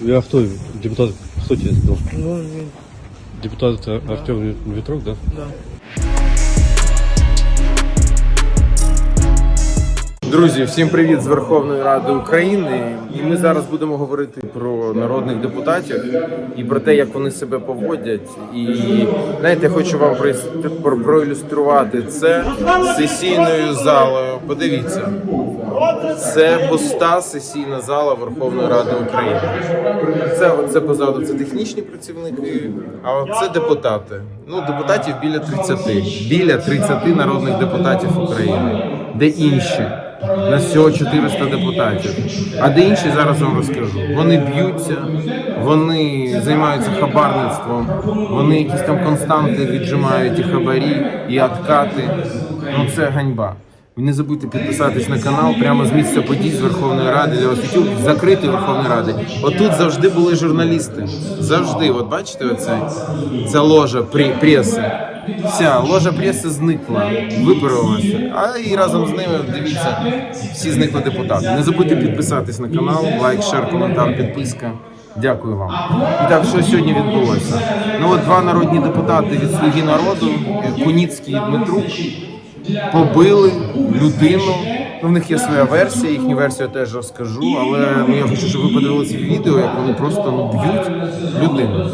А кто депутат? Кто тебе сдал? Ну, він, Депутат это Артем Ветров, да? да. Друзі, всім привіт з Верховної Ради України. І ми зараз будемо говорити про народних депутатів і про те, як вони себе поводять. І знаєте, я хочу вам проілюструвати це сесійною залою. Подивіться, це пуста сесійна зала Верховної Ради України. Це оце позаду це технічні працівники, а це депутати. Ну, депутатів біля 30. Біля 30 народних депутатів України. Де інші? У нас всього 400 депутатів. А де інші зараз вам розкажу. Вони б'ються, вони займаються хабарництвом, вони якісь там константи віджимають і хабарі, і откати. Ну це ганьба. Ви не забудьте підписатись на канал прямо з місця подій з Верховної Ради, для освітів закритої Верховної Ради. Отут завжди були журналісти. Завжди, от бачите, оце ця ложа преси. Вся ложа преси зникла, випарувалася. А і разом з ними дивіться, всі зникли депутати. Не забудьте підписатись на канал, лайк, шер, коментар, підписка. Дякую вам. І так, що сьогодні відбулося? Ну от два народні депутати від Слуги народу, Куніцький і Дмитрук побили людину. Ну, в них є своя версія, їхню версію я теж розкажу, але ну, я хочу, щоб ви подивилися відео, як вони просто б'ють людину.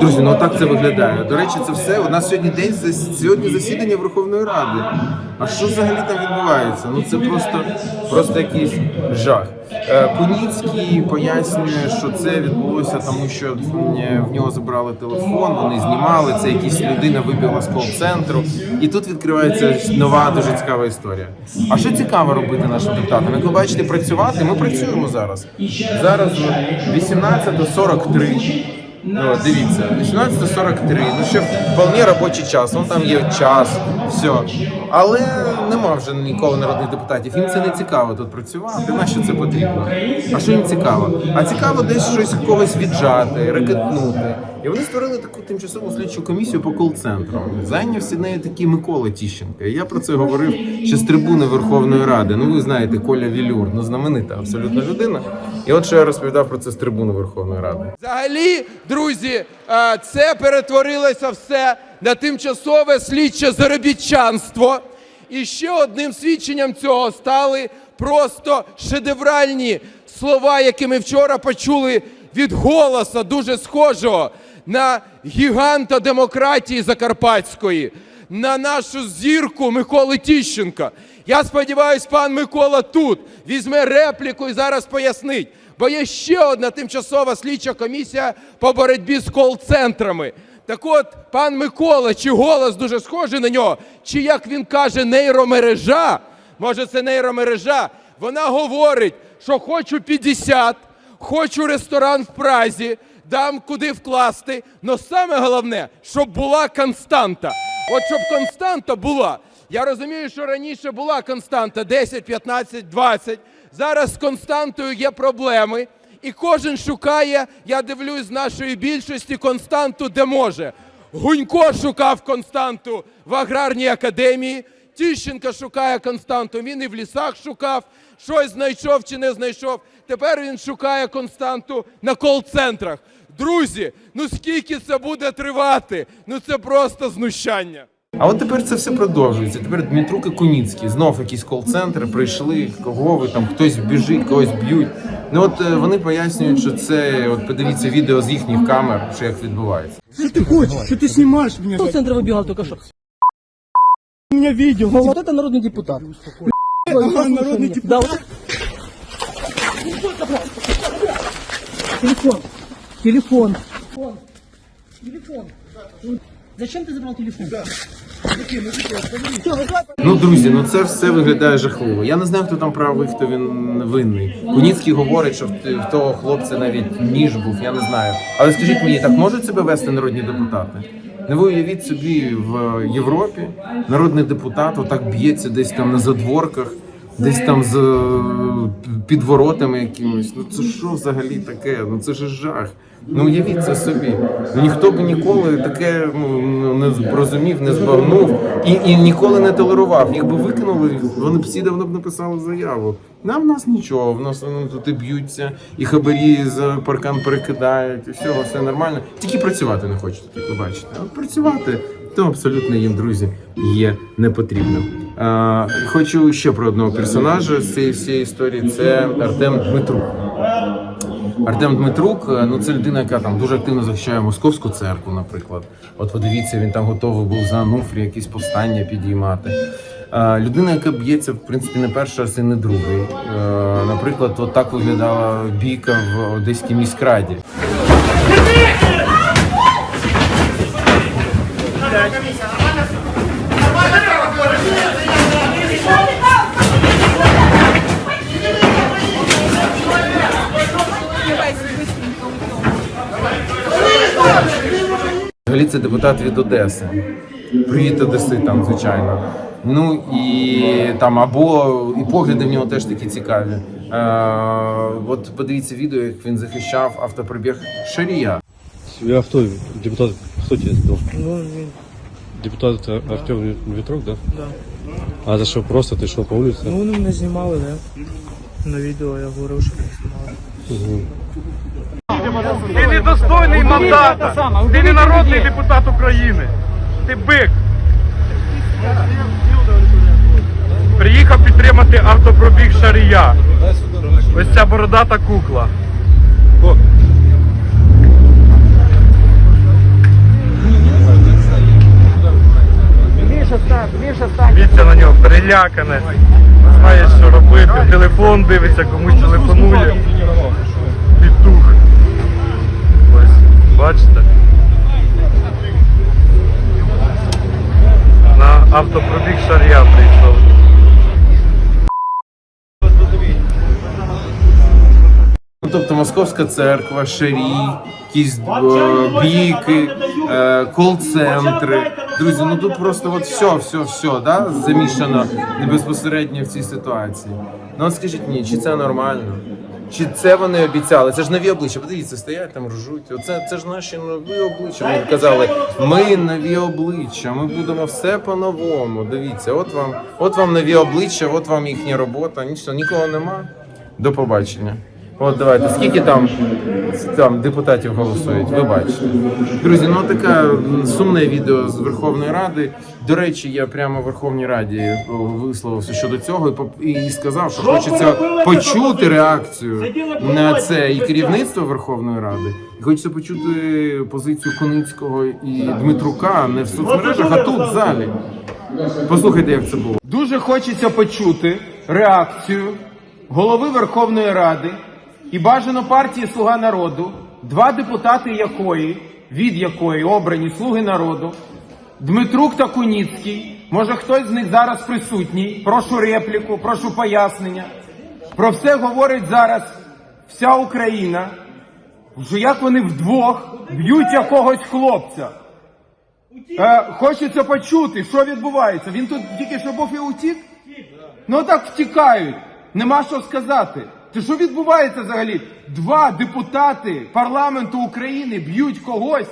Друзі, ну так це виглядає. До речі, це все. У нас сьогодні день сьогодні засідання Верховної Ради. А що взагалі там відбувається? Ну це просто, просто якийсь жах. Е, Куніцький пояснює, що це відбулося, тому що в нього забрали телефон, вони знімали. Це якась людина вибігла з кол-центру. І тут відкривається нова дуже цікава історія. А що цікаво робити нашим депутатам? Як ви бачите, працювати, ми працюємо зараз. Зараз 18.43. Ну, дивіться, 18.43, ну ще вполне робочий час, ну там є час, все. Але нема вже ніколи народних депутатів. Їм це не цікаво тут працювати. На що це потрібно? А що їм цікаво? А цікаво десь щось когось віджати, рекетнути. І вони створили таку тимчасову слідчу комісію по кол-центрам. Зайнявся нею такий Микола Тіщенко. Я про це говорив ще з трибуни Верховної Ради. Ну ви знаєте, Коля Вілюр, ну знаменита абсолютно людина. І от що я розповідав про це з трибуни Верховної Ради. Взагалі, друзі, е, це перетворилося все на тимчасове слідче заробітчанство. І ще одним свідченням цього стали просто шедевральні слова, які ми вчора почули від голоса, дуже схожого на гіганта демократії Закарпатської, на нашу зірку Миколи Тіщенка. Я сподіваюся, пан Микола тут візьме репліку і зараз пояснить. Бо є ще одна тимчасова слідча комісія по боротьбі з кол-центрами. Так от, пан Микола, чи голос дуже схожий на нього, чи як він каже, нейромережа, може це нейромережа, вона говорить, що хочу 50, хочу ресторан в Празі, дам куди вкласти. але саме головне, щоб була константа. От щоб константа була. Я розумію, що раніше була константа 10, 15, 20. Зараз з константою є проблеми. І кожен шукає, я дивлюсь з нашої більшості, константу, де може. Гунько шукав константу в аграрній академії. Тіщенко шукає константу. Він і в лісах шукав, щось знайшов чи не знайшов. Тепер він шукає константу на кол-центрах. Друзі, ну скільки це буде тривати? Ну це просто знущання. А от тепер це все продовжується. Тепер Дмитрук і Куніцький знов якісь кол-центри прийшли. Кого ви там хтось біжить, когось б'ють. Ну от е, вони пояснюють, що це от подивіться відео з їхніх камер, що як відбувається. Что ты хочешь? Что ты снимаешь меня? Кто в центр выбегал только что? У меня видео. Вот это народный депутат. Ага, народный депутат. Да, вот Телефон. Телефон. Телефон. Зачем ты забрал телефон? Ну, друзі, ну це все виглядає жахливо. Я не знаю, хто там правий, хто він винний. Куніцький говорить, що в того хлопця навіть ніж був, я не знаю. Але скажіть мені, так можуть себе вести народні депутати? Не ви уявіть собі в Європі народний депутат отак б'ється десь там на задворках, десь там з е, під воротами якимось. Ну це що взагалі таке? Ну це ж жах. Ну уявіть це собі. Ніхто б ніколи таке ну, не зрозумів, не збагнув і, і ніколи не толерував. Їх би викинули, вони б всі давно б написали заяву. Нам в нас нічого, в нас ну, тут і б'ються, і хабарі за паркан перекидають, і всього, все нормально. Тільки працювати не хочуть, як ви бачите. А працювати то абсолютно їм, друзі, є не потрібно. А, хочу ще про одного персонажа з цієї всієї історії. Це Артем Дмитрук. Артем Дмитрук, е, ну це людина, яка там дуже активно захищає московську церкву, наприклад. От подивіться, він там готовий був за Ануфрі якісь повстання підіймати. Е, Людина, яка б'ється, в принципі, не перший раз і не другий. Е, Наприклад, от так виглядала бійка в Одеській міськраді. Це депутат від Одеси. Привіт Одеси там, звичайно. Ну і там або і погляди в нього теж такі цікаві. Е, от подивіться відео, як він захищав автопробіг Шарія. Я кто? Депутат, кто тебе сдал? Ну, він- Депутат э, Артем Ветров, да? да. А за что просто ты шел по улице? Ну, вони мене знімали, да? На відео я говорив, що мене знімали. Ти недостойний мандата. Ти не народний депутат України. Ти бик. Приїхав підтримати автопробіг Шарія. Ось ця бородата кукла. Дивіться на нього, перелякане. Не знає, що робити. Телефон дивиться, комусь телефонує. Петух. Бачите? На автопробіг Шарія прийшов. Ну, тобто Московська церква, Шарій, якісь е, бійки, е, кол-центри. Друзі, ну тут просто от все, все, все, да, замішано безпосередньо в цій ситуації. Ну от скажіть мені, чи це нормально? Чи це вони обіцяли? Це ж нові обличчя. Подивіться, стоять там, ржуть. Оце це ж наші нові обличчя. Вони казали, ми нові обличчя, ми будемо все по-новому. Дивіться, от вам, от вам нові обличчя, от вам їхня робота. Нічого, нікого нема. До побачення. От давайте, скільки там, там депутатів голосують, ви бачите. Друзі, ну таке сумне відео з Верховної Ради. До речі, я прямо в Верховній Раді висловився щодо цього і сказав, що хочеться почути реакцію на це і керівництво Верховної Ради. І хочеться почути позицію Коницького і Дмитрука не в соцмережах, а тут в залі. Послухайте, як це було. Дуже хочеться почути реакцію голови Верховної Ради і бажано партії Слуга народу, два депутати якої, від якої обрані Слуги народу, Дмитрук та Куніцький. Може хтось з них зараз присутній. Прошу репліку, прошу пояснення. Про все говорить зараз вся Україна. Що як вони вдвох б'ють якогось хлопця. Е, хочеться почути, що відбувається. Він тут тільки що був і утік? Ну так втікають. Нема що сказати. Це що відбувається взагалі? Два депутати парламенту України б'ють когось.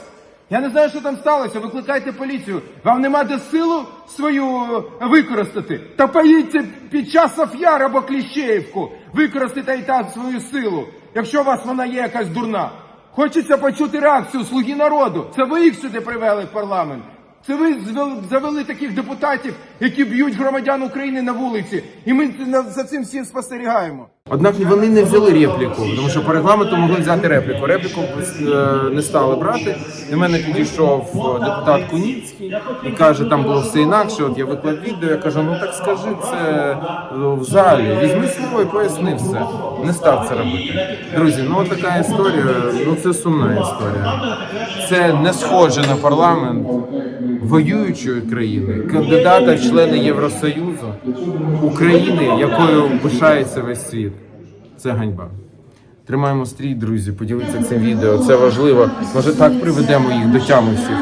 Я не знаю, що там сталося. Викликайте поліцію. Вам нема де силу свою е, використати. Та поїдьте під час Соф'яр або Кліщеївку. Використайте і там свою силу, якщо у вас вона є якась дурна. Хочеться почути реакцію слуги народу. Це ви їх сюди привели в парламент. Це ви завели таких депутатів, які б'ють громадян України на вулиці, і ми за цим всім спостерігаємо. Однак вони не взяли репліку, тому що по регламенту могли взяти репліку. Репліку е, не стали брати. До мене підійшов депутат Куніцький і каже, там було все інакше. От я виклав відео. Я кажу, ну так скажи це е, в залі. Візьми слово і поясни все. Не став це робити. Друзі, ну така історія. Ну це сумна історія. Це не схоже на парламент воюючої країни, кандидата члени Євросоюзу, України, якою пишається весь світ. Це ганьба. Тримаємо стрій, друзі. Поділіться цим відео. Це важливо. Може так приведемо їх до тями всіх.